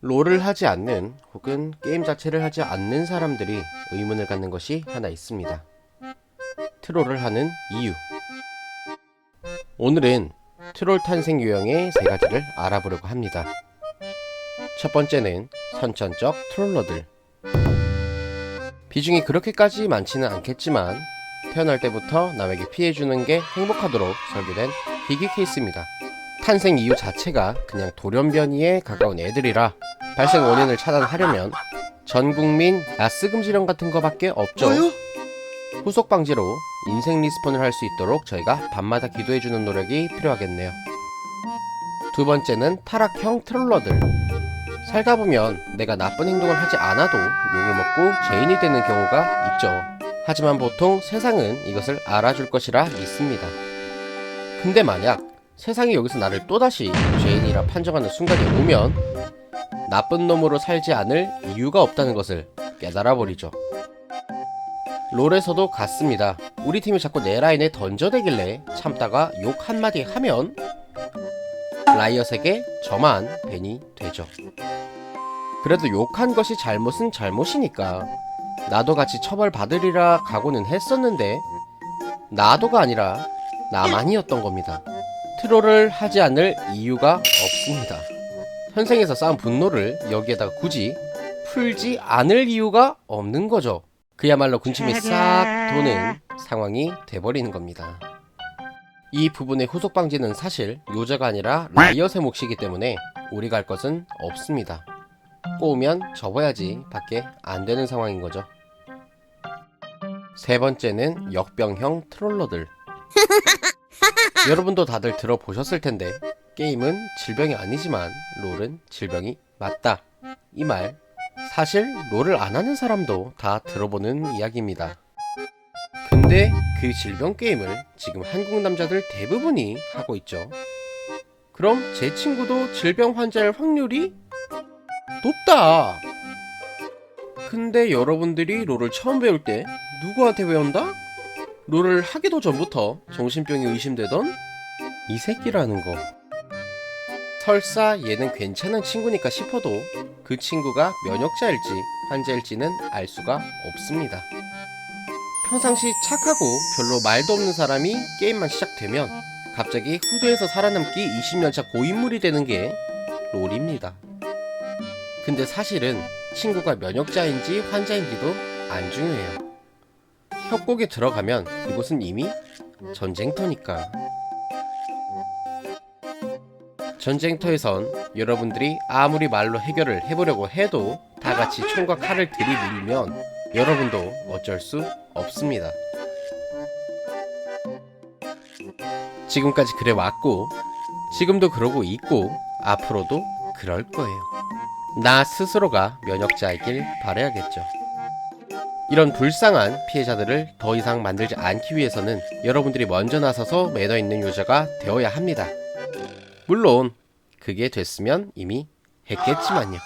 롤을 하지 않는 혹은 게임 자체를 하지 않는 사람들이 의문을 갖는 것이 하나 있습니다. 트롤을 하는 이유. 오늘은 트롤 탄생 유형의 세 가지를 알아보려고 합니다. 첫 번째는 선천적 트롤러들. 비중이 그렇게까지 많지는 않겠지만 태어날 때부터 남에게 피해주는 게 행복하도록 설계된 희귀 케이스입니다. 탄생 이유 자체가 그냥 돌연변이에 가까운 애들이라 발생 원인을 차단하려면 전 국민 야스금 지령 같은 거밖에 없죠. 후속 방지로 인생 리스폰을 할 수 있도록 저희가 밤마다 기도해주는 노력이 필요하겠네요. 두 번째는 타락형 트롤러들. 살다 보면 내가 나쁜 행동을 하지 않아도 욕을 먹고 죄인이 되는 경우가 있죠. 하지만 보통 세상은 이것을 알아줄 것이라 믿습니다. 근데 만약 세상이 여기서 나를 또다시 죄인이라 판정하는 순간이 오면 나쁜 놈으로 살지 않을 이유가 없다는 것을 깨달아 버리죠. 롤에서도 같습니다. 우리 팀이 자꾸 내 라인에 던져대길래 참다가 욕 한마디 하면 라이엇에게 저만 벤이 되죠. 그래도 욕한 것이 잘못은 잘못이니까 나도 같이 처벌받으리라 각오는 했었는데 나도가 아니라 나만이었던 겁니다. 트롤을 하지 않을 이유가 없습니다. 현생에서 쌓은 분노를 여기에다가 굳이 풀지 않을 이유가 없는 거죠. 그야말로 군침이 싹 도는 상황이 돼버리는 겁니다. 이 부분의 후속 방지는 사실 요자가 아니라 라이엇의 몫이기 때문에 우리가 할 것은 없습니다. 꼬우면 접어야지 밖에 안 되는 상황인 거죠. 세 번째는 역병형 트롤러들. 여러분도 다들 들어보셨을 텐데 게임은 질병이 아니지만 롤은 질병이 맞다. 이 말 사실 롤을 안 하는 사람도 다 들어보는 이야기입니다. 근데 그 질병 게임을 지금 한국 남자들 대부분이 하고 있죠. 그럼 제 친구도 질병 환자일 확률이 높다. 근데 여러분들이 롤을 처음 배울 때 누구한테 배운다? 롤을 하기도 전부터 정신병이 의심되던 이 새끼라는 거. 설사 얘는 괜찮은 친구니까 싶어도 그 친구가 면역자일지 환자일지는 알 수가 없습니다. 평상시 착하고 별로 말도 없는 사람이 게임만 시작되면 갑자기 후대에서 살아남기 20년차 고인물이 되는 게 롤입니다. 근데 사실은 친구가 면역자인지 환자인지도 안 중요해요. 협곡에 들어가면 이곳은 이미 전쟁터니까. 전쟁터에선 여러분들이 아무리 말로 해결을 해보려고 해도 다 같이 총과 칼을 들이밀면 여러분도 어쩔 수 없습니다. 지금까지 그래 왔고, 지금도 그러고 있고, 앞으로도 그럴 거예요. 나 스스로가 면역자이길 바라야겠죠. 이런 불쌍한 피해자들을 더 이상 만들지 않기 위해서는 여러분들이 먼저 나서서 매너 있는 유저가 되어야 합니다. 물론 그게 됐으면 이미 했겠지만요.